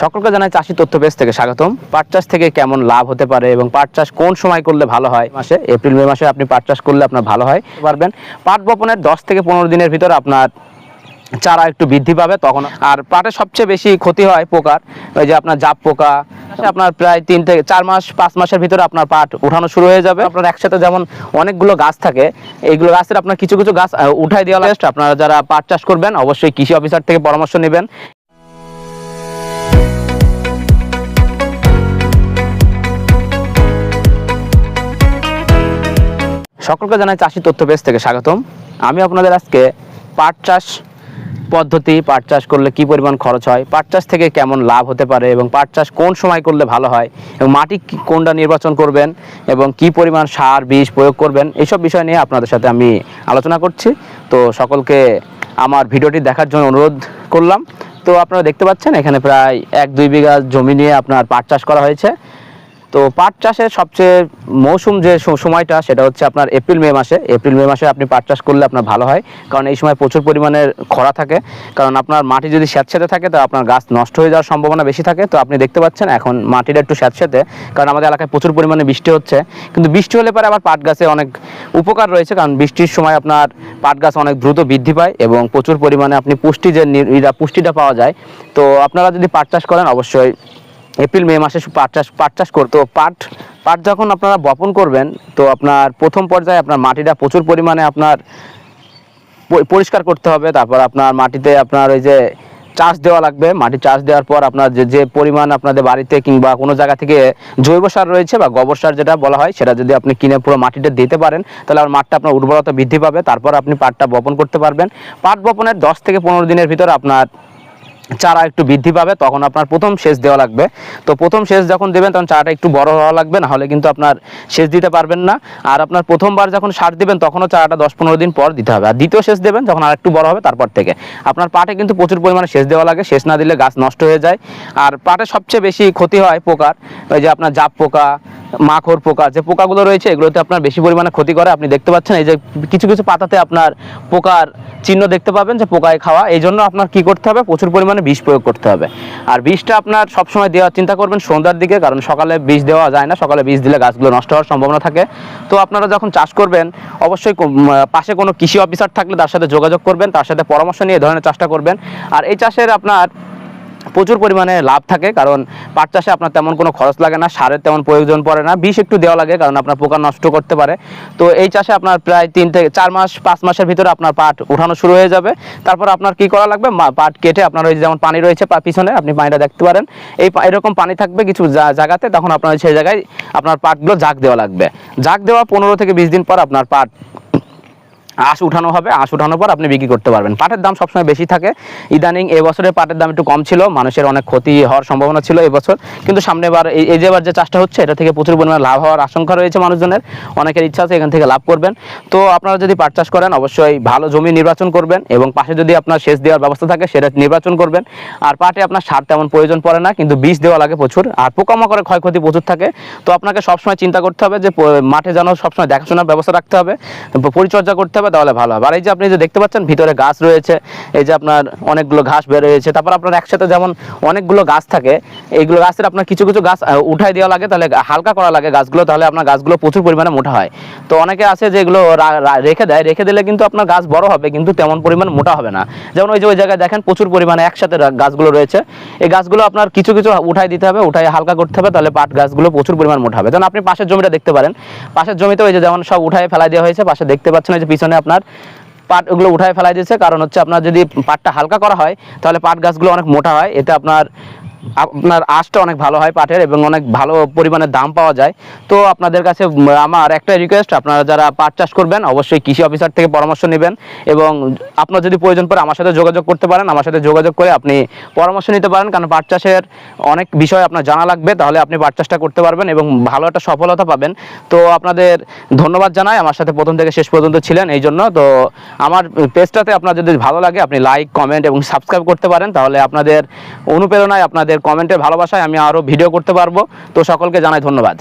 সকলকে জানাই চাষি তথ্য পেজ থেকে স্বাগতম। পাট চাষ থেকে কেমন লাভ হতে পারে এবং পাট চাষ কোন সময় করলে ভালো হয়? মাসে, এপ্রিল, মে মাসে আপনি পাট চাষ করলে আপনার ভালো হয় পারবেন। পাট বপনের দশ থেকে পনেরো দিনের ভিতরে আপনার চারা একটু বৃদ্ধি পাবে তখন। আর পাটের সবচেয়ে বেশি ক্ষতি হয় পোকার, ওই যে আপনার জাপ পোকা আপনার প্রায় তিন থেকে চার মাস, পাঁচ মাসের ভিতরে আপনার পাট উঠানো শুরু হয়ে যাবে। আপনার একসাথে যেমন অনেকগুলো গাছ থাকে, এইগুলো গাছের আপনার কিছু কিছু গাছ উঠাই দেওয়া বেস্ট আপনারা যারা পাট চাষ করবেন, অবশ্যই কৃষি অফিসার থেকে পরামর্শ নেবেন। সকলকে জানাই চাষি তথ্য পেজ থেকে স্বাগতম। আমি আপনাদের আজকে পাট চাষ পদ্ধতি, পাট চাষ করলে কি পরিমাণ খরচ হয়, পাট চাষ থেকে কেমন লাভ হতে পারে এবং পাট চাষ কোন সময় করলে ভালো হয় এবং মাটি কোনটা নির্বাচন করবেন এবং কি পরিমাণ সার, বীজ প্রয়োগ করবেন এইসব বিষয় নিয়ে আপনাদের সাথে আমি আলোচনা করছি। তো সকলকে আমার ভিডিওটি দেখার জন্য অনুরোধ করলাম। তো আপনারা দেখতে পাচ্ছেন এখানে প্রায় এক দুই বিঘা জমি নিয়ে আপনার পাট চাষ করা হয়েছে। তো পাট চাষের সবচেয়ে মৌসুম যে সময়টা, সেটা হচ্ছে আপনার এপ্রিল, মে মাসে। এপ্রিল, মে মাসে আপনি পাট চাষ করলে আপনার ভালো হয়, কারণ এই সময় প্রচুর পরিমাণে খরা থাকে। কারণ আপনার মাটি যদি স্যাঁতস্যাঁতে থাকে, তো আপনার গাছ নষ্ট হয়ে যাওয়ার সম্ভাবনা বেশি থাকে। তো আপনি দেখতে পাচ্ছেন, এখন মাটিটা একটু স্যাঁতস্যাঁতে কারণ আমাদের এলাকায় প্রচুর পরিমাণে বৃষ্টি হচ্ছে। কিন্তু বৃষ্টি হলে পরে আবার পাট গাছে অনেক উপকার রয়েছে, কারণ বৃষ্টির সময় আপনার পাট গাছ অনেক দ্রুত বৃদ্ধি পায় এবং প্রচুর পরিমাণে আপনি পুষ্টি যে পুষ্টিটা পাওয়া যায়। তো আপনারা যদি পাট চাষ করেন, অবশ্যই এপ্রিল, মে মাসে পাট চাষ পাট চাষ করতো। পাট পাট যখন আপনারা বপন করবেন, তো আপনার প্রথম পর্যায়ে আপনার মাটিটা প্রচুর পরিমাণে আপনার পরিষ্কার করতে হবে। তারপর আপনার মাটিতে আপনার ওই যে চাষ দেওয়া লাগবে। মাটি চাষ দেওয়ার পর আপনার যে যে পরিমাণ আপনাদের বাড়িতে কিংবা কোনো জায়গা থেকে জৈব সার রয়েছে বা গোবর সার যেটা বলা হয়, সেটা যদি আপনি কিনে পুরো মাটিটা দিতে পারেন, তাহলে আর মাঠটা আপনার উর্বরতা বৃদ্ধি পাবে। তারপর আপনি পাটটা বপন করতে পারবেন। পাট বপনের দশ থেকে পনেরো দিনের ভিতরে আপনার চারা একটু বৃদ্ধি পাবে, তখন আপনার প্রথম সেচ দেওয়া লাগবে। তো প্রথম সেচ যখন দেবেন, তখন চারাটা একটু বড় হওয়া লাগবে, না হলে কিন্তু আপনার সেচ দিতে পারবেন না। আর আপনার প্রথমবার যখন সার দিবেন, তখনও চারাটা দশ পনেরো দিন পর দিতে হবে। আর দ্বিতীয় সেচ দেবেন, যখন আর একটু বড় হবে, তারপর থেকে। আপনার পাটে কিন্তু প্রচুর পরিমাণে সেচ দেওয়া লাগে, সেচ না দিলে গাছ নষ্ট হয়ে যায়। আর পাটে সবচেয়ে বেশি ক্ষতি হয় পোকার, ওই যে আপনার জাপ পোকা, মাখর পোকা, যে পোকাগুলো রয়েছে, এগুলোতে আপনার বেশি পরিমাণে ক্ষতি করে। আপনি দেখতে পাচ্ছেন, এই যে কিছু কিছু পাতাতে আপনার পোকার চিহ্ন দেখতে পাবেন যে পোকায় খাওয়া। এই জন্য আপনার কি করতে হবে? প্রচুর পরিমাণে বিষ প্রয়োগ করতে হবে। আর বিষটা আপনার সবসময় দেওয়ার চিন্তা করবেন সন্ধ্যার দিকে, কারণ সকালে বিষ দেওয়া যায় না। সকালে বিষ দিলে গাছগুলো নষ্ট হওয়ার সম্ভাবনা থাকে। তো আপনারা যখন চাষ করবেন, অবশ্যই পাশে কোনো কৃষি অফিসার থাকলে তার সাথে যোগাযোগ করবেন, তার সাথে পরামর্শ নিয়ে ধরনের চাষটা করবেন। আর এই চাষের আপনার প্রচুর পরিমাণে লাভ থাকে, কারণ পাট চাষে আপনার তেমন কোনো খরচ লাগে না, সারের তেমন প্রয়োজন পড়ে না, বিষ একটু দেওয়া লাগে, কারণ আপনার পোকা নষ্ট করতে পারে। তো এই চাষে আপনার প্রায় তিন থেকে চার মাস, পাঁচ মাসের ভিতরে আপনার পাট উঠানো শুরু হয়ে যাবে। তারপর আপনার কি করা লাগবে? পাট কেটে আপনার ওই যেমন পানি রয়েছে পা- পিছনে, আপনি পানিটা দেখতে পারেন। এই এরকম পানি থাকবে কিছু জায়গাতে, তখন আপনার সেই জায়গায় আপনার পাটগুলো জাগ দেওয়া লাগবে। জাগ দেওয়া পনেরো থেকে বিশ দিন পর আপনার পাট আঁশ উঠানো হবে, আঁশ উঠানোর পর আপনি বিক্রি করতে পারবেন। পাটের দাম সবসময় বেশি থাকে। ইদানিং এবছরে পাটের দাম একটু কম ছিল, মানুষের অনেক ক্ষতি হওয়ার সম্ভাবনা ছিল এবছর কিন্তু সামনে বার এই এই যে এবার যে চাষটা হচ্ছে, এটা থেকে প্রচুর পরিমাণে লাভ হওয়ার আশঙ্কা রয়েছে মানুষজনের। অনেকের ইচ্ছা আছে এখান থেকে লাভ করবেন। তো আপনারা যদি পাট চাষ করেন, অবশ্যই ভালো জমি নির্বাচন করবেন এবং পাশে যদি আপনার সেচ দেওয়ার ব্যবস্থা থাকে, সেটা নির্বাচন করবেন। আর পাটে আপনার সার তেমন প্রয়োজন পড়ে না, কিন্তু বীজ দেওয়া লাগে প্রচুর। আর পোকামাকড়ের ক্ষয়ক্ষতি প্রচুর থাকে। তো আপনাকে সবসময় চিন্তা করতে হবে যে মাঠে যেন সবসময় দেখাশোনার ব্যবস্থা রাখতে হবে, পরিচর্যা করতে হবে। তাহলে ভালো হবে। আর এই যে আপনি যে দেখতে পাচ্ছেন, ভিতরে গাছ রয়েছে, এই যে আপনার অনেকগুলো ঘাস বের হয়েছে, তারপর আপনার একসাথে যেমন অনেকগুলো গাছ থাকে, এইগুলো গাছের আপনার কিছু কিছু গাছ উঠাই দেওয়া লাগে, তাহলে হালকা করা লাগে গাছগুলো, তাহলে আপনার গাছগুলো প্রচুর পরিমাণে মোটা হয়। তো অনেকে আছে রা- রা- রেখে দেয়, রেখে দিলে কিন্তু আপনার গাছ বড় হবে, কিন্তু তেমন পরিমাণ মোটা হবে না। যেমন ওই যে ওই জায়গায় দেখেন, প্রচুর পরিমাণে একসাথে গাছগুলো রয়েছে। এই গাছগুলো আপনার কিছু কিছু উঠাই দিতে হবে, উঠাই হালকা করতে হবে, তাহলে পাট গাছগুলো প্রচুর পরিমাণ মোটা হবে। যেমন আপনি পাশের জমিটা দেখতে পারেন, পাশের জমিতে ওই যে যেমন সব উঠাই ফেলাই দেওয়া হয়েছে, পাশে দেখতে পাচ্ছেন ওই যে পিছনে আপনার পাট ওগুলো উঠায় ফেলাই দিয়েছে। কারণ হচ্ছে আপনার যদি পাটটা হালকা করা হয়, তাহলে পাট গাছগুলো অনেক মোটা হয়। এতে আপনার আপনার আঁশটা অনেক ভালো হয় পাটের এবং অনেক ভালো পরিমাণে দাম পাওয়া যায়। তো আপনাদের কাছে আমার একটা রিকোয়েস্ট আপনারা যারা পাট চাষ করবেন, অবশ্যই কৃষি অফিসার থেকে পরামর্শ নেবেন এবং আপনার যদি প্রয়োজন পড়ে আমার সাথে যোগাযোগ করতে পারেন, আমার সাথে যোগাযোগ করে আপনি পরামর্শ নিতে পারেন, কারণ পাট চাষের অনেক বিষয় আপনার জানা লাগবে, তাহলে আপনি পাট চাষটা করতে পারবেন এবং ভালো একটা সফলতা পাবেন। তো আপনাদের ধন্যবাদ জানাই, আমার সাথে প্রথম থেকে শেষ পর্যন্ত ছিলেন এই জন্য। তো আমার পেজটাতে আপনার যদি ভালো লাগে, আপনি লাইক কমেন্ট এবং সাবস্ক্রাইব করতে পারেন, তাহলে আপনাদের অনুপ্রেরণায় আপনাদের কমেন্টের ভালোবাসায় আমি আরও ভিডিও করতে পারব। তো সকলকে জানাই ধন্যবাদ।